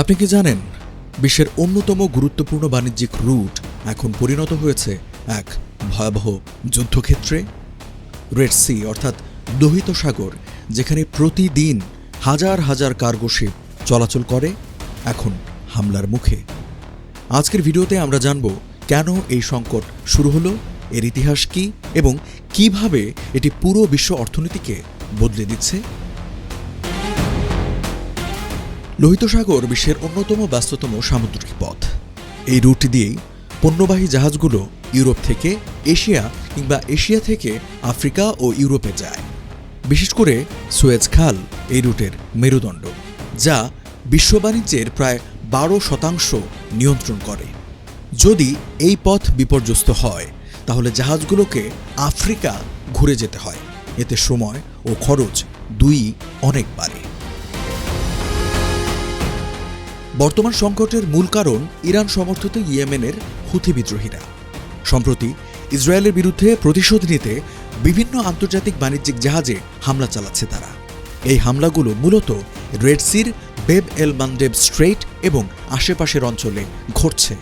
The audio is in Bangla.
আপনি কি জানেন, বিশ্বের অন্যতম গুরুত্বপূর্ণ বাণিজ্যিক রুট এখন পরিণত হয়েছে এক ভয়াবহ যুদ্ধক্ষেত্রে? রেড সি অর্থাৎ লোহিত সাগর, যেখানে প্রতিদিন হাজার হাজার কার্গো শিপ চলাচল করে, এখন হামলার মুখে। আজকের ভিডিওতে আমরা জানব, কেন এই সংকট শুরু হলো, এর ইতিহাস কি, এবং কীভাবে এটি পুরো বিশ্ব অর্থনীতিকে বদলে দিচ্ছে? লোহিত সাগর বিশ্বের অন্যতম ব্যস্ততম সামুদ্রিক পথ। এই রুট দিয়েই পণ্যবাহী জাহাজগুলো ইউরোপ থেকে এশিয়া কিংবা এশিয়া থেকে আফ্রিকা ও ইউরোপে যায়। বিশেষ করে সুয়েজ খাল এই রুটের মেরুদণ্ড, যা বিশ্ব বাণিজ্যের প্রায় বারো শতাংশ নিয়ন্ত্রণ করে। যদি এই পথ বিপর্যস্ত হয়, তাহলে জাহাজগুলোকে আফ্রিকা ঘুরে যেতে হয়। এতে সময় ও খরচ দুই অনেক বাড়ে। বর্তমান সংকটের মূল কারণ ইরান সমর্থিত ইয়েমেনের হুথি বিদ্রোহীরা। সম্প্রতি ইসরায়েলের বিরুদ্ধে প্রতিশোধ নিতে বিভিন্ন আন্তর্জাতিক বাণিজ্যিক জাহাজে হামলা চালাচ্ছে তারা। এই হামলাগুলো মূলত রেড সির বেব এল মান্ডেব স্ট্রেইট এবং আশেপাশের অঞ্চলে ঘটছে।